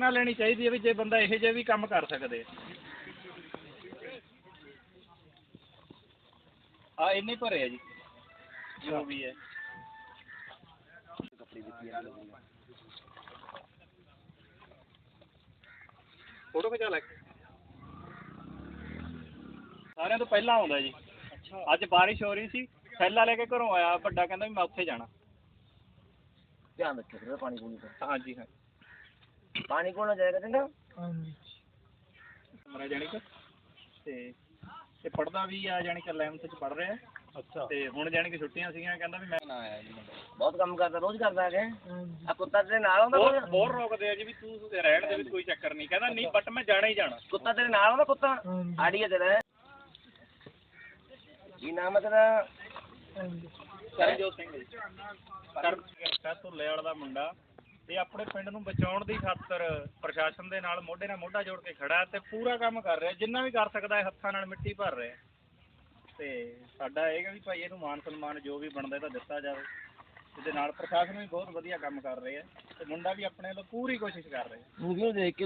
ਪ੍ਰੇਰਣਾ ਲੈਣੀ ਚਾਹੀਦੀ ਹੈ ਵੀ ਜੇ ਬੰਦਾ ਇਹੋ ਜਿਹੇ ਵੀ ਕੰਮ ਕਰ ਸਕਦੇ। ਆ ਇੰਨੇ ਭਰੇ ਆ ਜੀ ਜੋ ਵੀ ਹੈ। ਫੋਟੋ ਖਿਚਾ ਲੈ। ਸਾਰਿਆਂ ਤੋਂ ਪਹਿਲਾਂ ਆਉਂਦਾ ਜੀ। ਅੱਜ ਬਾਰਿਸ਼ ਹੋ ਰਹੀ ਸੀ ਥੈਲਾ ਲੈ ਕੇ ਘਰੋਂ ਆਇਆ ਵੱਡਾ ਕਹਿੰਦਾ ਵੀ ਮੈਂ ਉੱਥੇ ਜਾਣਾ। ਧਿਆਨ ਰੱਖਿਓ ਪਾਣੀ ਪੂਣੀ ਦਾ। ਹਾਂਜੀ ਹਾਂ ਪਾਣੀ ਕੋਲ ਨਾ ਜਾਏਗਾ ਚੰਗਾ ਮੇਰਾ ਜਾਣੀ ਕਿ? ਤੇ ਤੇ ਪੜਦਾ ਵੀ ਆ ਜਾਣੀ ਕਿ 11th ਚ ਪੜ ਰਿਹਾ। ਅੱਛਾ। ਤੇ ਹੁਣ ਜਾਣੀ ਕਿ ਛੁੱਟੀਆਂ ਸੀਗੀਆਂ ਕਹਿੰਦਾ ਵੀ ਮੈਂ ਨਾ ਆਇਆ ਜੀ ਬਹੁਤ ਕੰਮ ਕਰਦਾ ਰੋਜ਼ ਕਰਦਾ ਹੈ ਆ ਕੁੱਤਾ ਤੇਰੇ ਨਾਲ ਆਉਂਦਾ ਬਹੁਤ? ਬਹੁਤ ਰੋਕਦੇ ਆ ਜੀ ਵੀ ਤੂੰ ਰਹਿਣ ਦੇ ਵਿੱਚ ਕੋਈ ਚੱਕਰ ਨਹੀਂ। ਕਹਿੰਦਾ ਨਹੀਂ ਬਟ ਮੈਂ ਜਾਣਾ ਹੀ ਜਾਣਾ। ਕੁੱਤਾ ਤੇਰੇ ਨਾਲ ਆਉਂਦਾ ਕੁੱਤਾ? ਆੜੀ ਤੇਰਾ। ਕੀ ਨਾਮ ਹੈ ਤੇਰਾ? ਕਰਨਜੋਤ ਸਿੰਘ ਜੀ। ਕਰਨ ਧੁੱਲੇ ਵਾਲਾ ਦਾ ਮੁੰਡਾ। ਤੇ ਆਪਣੇ ਪਿੰਡ ਨੂੰ ਬਚਾਉਣ ਦੀ ਖਾਤਰ ਪ੍ਰਸ਼ਾਸਨ ਦੇ ਨਾਲ ਮੋਢੇ ਨਾਲ ਮੋਢਾ ਜੋੜ ਕੇ ਖੜਾ ਹੈ ਤੇ ਪੂਰਾ ਕੰਮ ਕਰ ਰਿਹਾ ਜਿੰਨਾ ਵੀ ਕਰ ਸਕਦਾ ਹੈ, ਹੱਥਾਂ ਨਾਲ ਮਿੱਟੀ ਭਰ ਰਿਹਾ ਤੇ ਸਾਡਾ ਇਹ ਹੈ ਵੀ ਭਾਈ ਇਹਨੂੰ ਮਾਨ ਸਨਮਾਨ ਜੋ ਵੀ ਬਣਦਾ ਤਾਂ ਦਿੱਤਾ ਜਾਵੇ। ਇਹਦੇ ਨਾਲ ਪ੍ਰਸ਼ਾਸਨ ਵੀ ਬਹੁਤ ਵਧੀਆ ਕੰਮ ਕਰ ਰਿਹਾ ਤੇ ਮੁੰਡਾ ਵੀ ਆਪਣੇ ਵੱਲੋਂ ਪੂਰੀ ਕੋਸ਼ਿਸ਼ ਕਰ ਰਿਹਾ ਮੂਵੀ ਨੂੰ ਦੇਖ ਕੇ